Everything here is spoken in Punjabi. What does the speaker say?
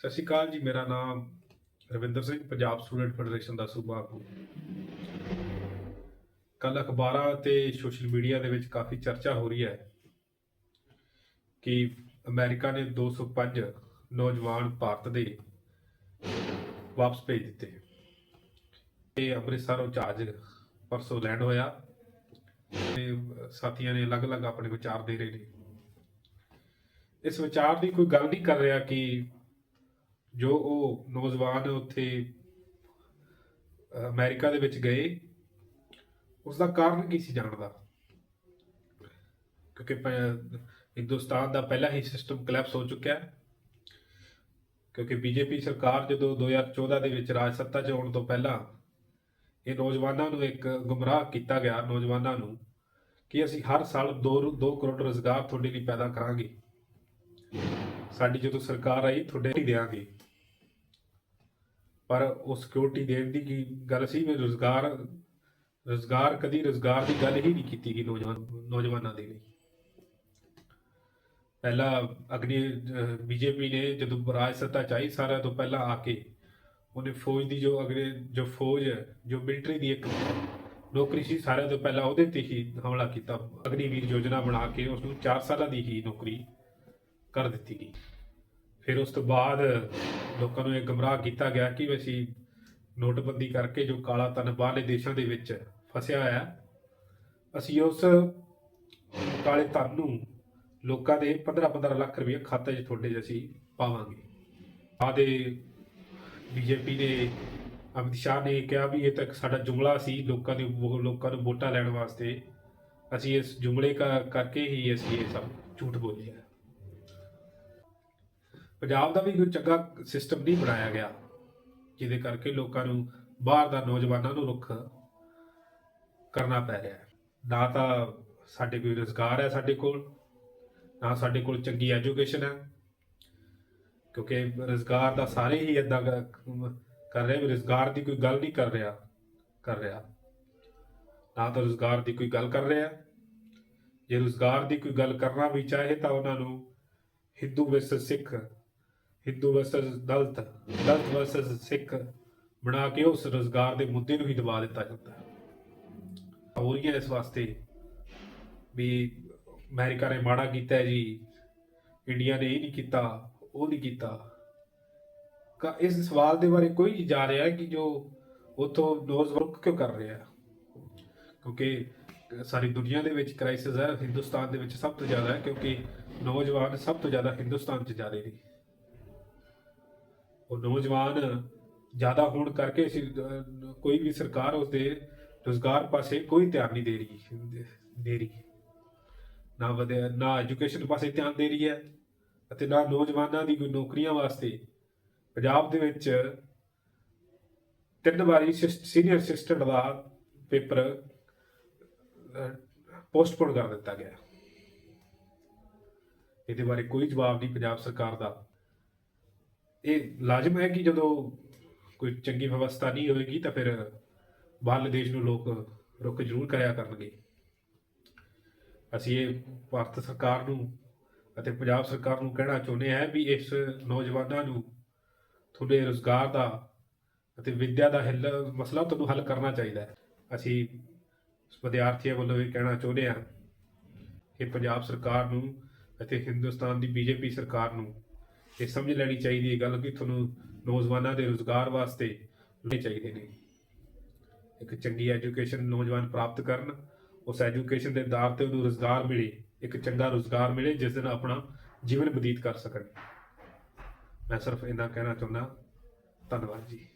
ਸਤਿ ਸ਼੍ਰੀ ਅਕਾਲ ਜੀ, ਮੇਰਾ ਨਾਮ ਰਵਿੰਦਰ ਸਿੰਘ, ਪੰਜਾਬ ਸਟੂਡੈਂਟ ਫੈਡਰੇਸ਼ਨ ਦਾ ਸੂਬਾ ਆਗੂ। ਕੱਲ ਅਖਬਾਰਾਂ ਤੇ ਸੋਸ਼ਲ ਮੀਡੀਆ ਦੇ ਵਿੱਚ ਕਾਫੀ ਚਰਚਾ ਹੋ ਰਹੀ ਹੈ ਕਿ ਅਮਰੀਕਾ ਨੇ 205 ਨੌਜਵਾਨ ਭਾਰਤ ਦੇ ਵਾਪਸ ਭੇਜ ਦਿੱਤੇ। ਇਹ ਅੰਮ੍ਰਿਤਸਰੋਂ ਜਹਾਜ਼ ਪਰਸੋਂ ਲੈਂਡ ਹੋਇਆ ਤੇ ਸਾਥੀਆਂ ਨੇ ਅਲੱਗ-ਅਲੱਗ ਆਪਣੇ ਵਿਚਾਰ ਦੇ ਰਹੇ ਨੇ। ਇਸ ਵਿਚਾਰ ਦੀ ਕੋਈ ਗੱਲ ਨਹੀਂ ਕਰ ਰਿਹਾ ਕਿ ਜੋ ਉਹ ਨੌਜਵਾਨ ਉੱਥੇ ਅਮਰੀਕਾ ਦੇ ਵਿੱਚ ਗਏ ਉਸ ਦਾ ਕਾਰਨ ਕੀ ਸੀ ਜਾਣਦਾ? ਕਿਉਂਕਿ ਪ- ਹਿੰਦੁਸਤਾਨ ਦਾ ਪਹਿਲਾ ਹੀ ਸਿਸਟਮ ਕਲੈਪਸ ਹੋ ਚੁੱਕਿਆ ਹੈ। ਕਿਉਂਕਿ ਬੀਜੇਪੀ ਸਰਕਾਰ ਜਦੋਂ 2014 ਦੇ ਵਿੱਚ ਰਾਜ ਸੱਤਾ 'ਚ ਆਉਣ ਤੋਂ ਪਹਿਲਾਂ ਇਹ ਨੌਜਵਾਨਾਂ ਨੂੰ ਇੱਕ ਗੁੰਮਰਾਹ ਕੀਤਾ ਗਿਆ, ਨੌਜਵਾਨਾਂ ਨੂੰ, ਕਿ ਅਸੀਂ ਹਰ ਸਾਲ 2 2 ਕਰੋੜ ਰੋਜ਼ਗਾਰ ਤੁਹਾਡੇ ਲਈ ਪੈਦਾ ਕਰਾਂਗੇ। ਸਾਡੀ ਜਦੋਂ ਸਰਕਾਰ ਆਈ, ਤੁਹਾਡੇ ਲਈ ਦੇਾਂਗੇ ਪਰ ਉਹ ਸਿਕਿਉਰਿਟੀ ਦੇਣ ਦੀ ਕੀ ਗੱਲ ਸੀ? ਵੀ ਰੋਜ਼ਗਾਰ ਰੋਜ਼ਗਾਰ ਕਦੀ ਰੋਜ਼ਗਾਰ ਦੀ ਗੱਲ ਹੀ ਨਹੀਂ ਕੀਤੀ ਗਈ ਨੌਜਵਾਨ, ਨੌਜਵਾਨਾਂ ਦੇ ਲਈ। ਪਹਿਲਾਂ ਅਗਨੀ ਬੀਜੇਪੀ ਨੇ ਜਦੋਂ ਰਾਜ ਸੱਤਾ ਚਾਹੀ ਸਾਰਿਆਂ ਤੋਂ ਪਹਿਲਾਂ ਆ ਕੇ, ਉਹਨੇ ਫੌਜ ਦੀ ਜੋ ਅਗਲੇ ਜੋ ਫੌਜ ਹੈ, ਜੋ ਮਿਲਟਰੀ ਦੀ ਇੱਕ ਨੌਕਰੀ ਸੀ, ਸਾਰਿਆਂ ਤੋਂ ਪਹਿਲਾਂ ਉਹਦੇ ਤੇ ਹੀ ਹਮਲਾ ਕੀਤਾ। ਅਗਨੀਵੀਰ ਯੋਜਨਾ ਬਣਾ ਕੇ ਉਸ ਨੂੰ 4 ਸਾਲਾਂ ਦੀ ਹੀ ਨੌਕਰੀ ਕਰ ਦਿੱਤੀ ਗਈ। ਫਿਰ ਉਸ ਤੋਂ ਬਾਅਦ ਲੋਕਾਂ ਨੂੰ ਇਹ ਗਮਰਾਹ ਕੀਤਾ ਗਿਆ ਕਿ ਅਸੀਂ ਨੋਟਬੰਦੀ ਕਰਕੇ ਜੋ ਕਾਲਾ ਧਨ ਬਾਹਰਲੇ ਦੇਸ਼ਾਂ ਦੇ ਵਿੱਚ ਫਸਿਆ ਹੋਇਆ, ਅਸੀਂ ਉਸ ਕਾਲੇ ਧਨ ਨੂੰ ਲੋਕਾਂ ਦੇ 15-15 ਲੱਖ ਰੁਪਏ ਖਾਤੇ 'ਚ ਤੁਹਾਡੇ 'ਚ ਅਸੀਂ ਪਾਵਾਂਗੇ। ਆਦੇ ਬੀਜੇਪੀ ਨੇ, ਅਮਿਤ ਸ਼ਾਹ ਨੇ ਕਿਹਾ ਵੀ ਇਹ ਤਾਂ ਇੱਕ ਸਾਡਾ ਜੁਮਲਾ ਸੀ ਲੋਕਾਂ ਦੇ ਵੋ- ਲੋਕਾਂ ਨੂੰ ਵੋਟਾਂ ਲੈਣ ਵਾਸਤੇ। ਅਸੀਂ ਇਸ ਜੁਮਲੇ ਕਾ, ਕਰਕੇ ਹੀ ਅਸੀਂ ਇਹ ਸਭ ਝੂਠ ਬੋਲਿਆ। ਪੰਜਾਬ ਦਾ ਵੀ ਕੋਈ ਚੰਗਾ ਸਿਸਟਮ ਨਹੀਂ ਬਣਾਇਆ ਗਿਆ, ਜਿਹਦੇ ਕਰਕੇ ਲੋਕਾਂ ਨੂੰ ਬਾਹਰ ਦਾ ਨੌਜਵਾਨਾਂ ਨੂੰ ਰੁੱਖ ਕਰਨਾ ਪੈ ਰਿਹਾ ਹੈ। ਨਾ ਤਾਂ ਸਾਡੇ ਕੋਈ ਰੋਜ਼ਗਾਰ ਹੈ ਸਾਡੇ ਕੋਲ, ਨਾ ਸਾਡੇ ਕੋਲ ਚੰਗੀ ਐਜੂਕੇਸ਼ਨ ਹੈ, ਕਿਉਂਕਿ ਰੋਜ਼ਗਾਰ ਦਾ ਸਾਰੇ ਹੀ ਇਦਾਂ ਕਰ ਰਹੇ ਵੀ ਰੋਜ਼ਗਾਰ ਦੀ ਕੋਈ ਗੱਲ ਨਹੀਂ ਕਰ ਰਿਹਾ ਕਰ ਰਿਹਾ। ਨਾ ਤਾਂ ਰੋਜ਼ਗਾਰ ਦੀ ਕੋਈ ਗੱਲ ਕਰ ਰਿਹਾ। ਜੇ ਰੋਜ਼ਗਾਰ ਦੀ ਕੋਈ ਗੱਲ ਕਰਨਾ ਵੀ ਚਾਹੇ ਤਾਂ ਉਹਨਾਂ ਨੂੰ Hindu versus Sikh Hindu versus Dalit Dalit versus Sikh ਬਣਾ ਕੇ ਉਸ ਰੋਜ਼ਗਾਰ ਦੇ ਮੁੱਦੇ ਨੂੰ ਹੀ ਦਬਾ ਦਿੱਤਾ ਜਾਂਦਾ ਹੈ। ਹੋ ਰਹੀ ਹੈ ਇਸ ਵਾਸਤੇ ਵੀ ਅਮਰੀਕਾ ਨੇ ਮਾੜਾ ਕੀਤਾ ਜੀ, ਇੰਡੀਆ ਨੇ ਇਹ ਨਹੀਂ ਕੀਤਾ, ਉਹ ਨਹੀਂ ਕੀਤਾ। ਕਾ ਇਸ ਸਵਾਲ ਦੇ ਬਾਰੇ ਕੋਈ ਨਹੀਂ ਜਾ ਰਿਹਾ ਕਿ ਜੋ ਉਥੋਂ ਨੌਜਵਾਨ ਕਿਉਂ ਕਰ ਰਿਹਾ ਕਿਉਂਕਿ ਸਾਰੀ ਦੁਨੀਆ ਦੇ ਵਿੱਚ ਕ੍ਰਾਈਸਿਸ ਹੈ, ਹਿੰਦੁਸਤਾਨ ਦੇ ਵਿੱਚ ਸਭ ਤੋਂ ਜ਼ਿਆਦਾ ਹੈ, ਕਿਉਂਕਿ ਨੌਜਵਾਨ ਸਭ ਤੋਂ ਜ਼ਿਆਦਾ ਹਿੰਦੁਸਤਾਨ 'ਚ ਜਾ ਰਹੇ ਨੇ। ਉਹ ਨੌਜਵਾਨ ਜ਼ਿਆਦਾ ਹੋਣ ਕਰਕੇ ਕੋਈ ਵੀ ਸਰਕਾਰ ਉਸਦੇ ਰੋਜ਼ਗਾਰ ਪਾਸੇ ਕੋਈ ਧਿਆਨ ਨਹੀਂ ਦੇ ਰਹੀ ਦੇ ਰਹੀ। ਨਾ ਵਧਿਆ ਨਾ ਐਜੂਕੇਸ਼ਨ ਪਾਸੇ ਧਿਆਨ ਦੇ ਰਹੀ ਹੈ ਅਤੇ ਨਾ ਨੌਜਵਾਨਾਂ ਦੀ ਕੋਈ ਨੌਕਰੀਆਂ ਵਾਸਤੇ ਪੰਜਾਬ ਦੇ ਵਿੱਚ ਤਿੰਨ ਵਾਰੀ ਸੀਨੀਅਰ ਅਸਿਸਟੈਂਟ ਦਾ ਪੇਪਰ ਪੋਸਟਪੋਨ ਕਰ ਦਿੱਤਾ ਗਿਆ। ਇਹਦੇ ਬਾਰੇ ਕੋਈ ਜਵਾਬ ਨਹੀਂ ਪੰਜਾਬ ਸਰਕਾਰ ਦਾ। ਇਹ ਲਾਜ਼ਮ ਹੈ ਕਿ ਜਦੋਂ ਕੋਈ ਚੰਗੀ ਵਿਵਸਥਾ ਨਹੀਂ ਹੋਏਗੀ ਤਾਂ ਫਿਰ ਬਾਹਰਲੇ ਦੇਸ਼ ਨੂੰ ਲੋਕ ਰੁਕ ਜ਼ਰੂਰ ਕਰਿਆ ਕਰਨਗੇ। ਅਸੀਂ ਇਹ ਭਾਰਤ ਸਰਕਾਰ ਨੂੰ ਅਤੇ ਪੰਜਾਬ ਸਰਕਾਰ ਨੂੰ ਕਹਿਣਾ ਚਾਹੁੰਦੇ ਹਾਂ ਵੀ ਇਸ ਨੌਜਵਾਨਾਂ ਨੂੰ ਤੁਹਾਡੇ ਰੋਜ਼ਗਾਰ ਦਾ ਅਤੇ ਵਿੱਦਿਆ ਦਾ ਹੱਲ, ਮਸਲਾ ਤੁਹਾਨੂੰ ਹੱਲ ਕਰਨਾ ਚਾਹੀਦਾ ਹੈ। ਅਸੀਂ ਵਿਦਿਆਰਥੀਆਂ ਵੱਲੋਂ ਇਹ ਕਹਿਣਾ ਚਾਹੁੰਦੇ ਹਾਂ ਕਿ ਪੰਜਾਬ ਸਰਕਾਰ ਨੂੰ ਅਤੇ ਹਿੰਦੁਸਤਾਨ ਦੀ ਬੀਜੇਪੀ ਸਰਕਾਰ ਨੂੰ ਇਹ ਸਮਝ ਲੈਣੀ ਚਾਹੀਦੀ ਹੈ ਗੱਲ ਕਿ ਤੁਹਾਨੂੰ ਨੌਜਵਾਨਾਂ ਦੇ ਰੋਜ਼ਗਾਰ ਵਾਸਤੇ ਲੈਣੇ ਚਾਹੀਦੇ ਨੇ। ਇੱਕ ਚੰਗੀ ਐਜੂਕੇਸ਼ਨ ਨੌਜਵਾਨ ਪ੍ਰਾਪਤ ਕਰਨ, ਉਸ ਐਜੂਕੇਸ਼ਨ ਦੇ ਆਧਾਰ ਤੇ ਉਹਨੂੰ ਰੋਜ਼ਗਾਰ ਮਿਲੇ, ਇੱਕ ਚੰਗਾ ਰੋਜ਼ਗਾਰ ਮਿਲੇ, ਜਿਸ ਦਿਨ ਆਪਣਾ ਜੀਵਨ ਬਤੀਤ ਕਰ ਸਕਣ। ਮੈਂ ਸਿਰਫ ਇੰਨਾ ਕਹਿਣਾ ਚਾਹੁੰਦਾ। ਧੰਨਵਾਦ ਜੀ।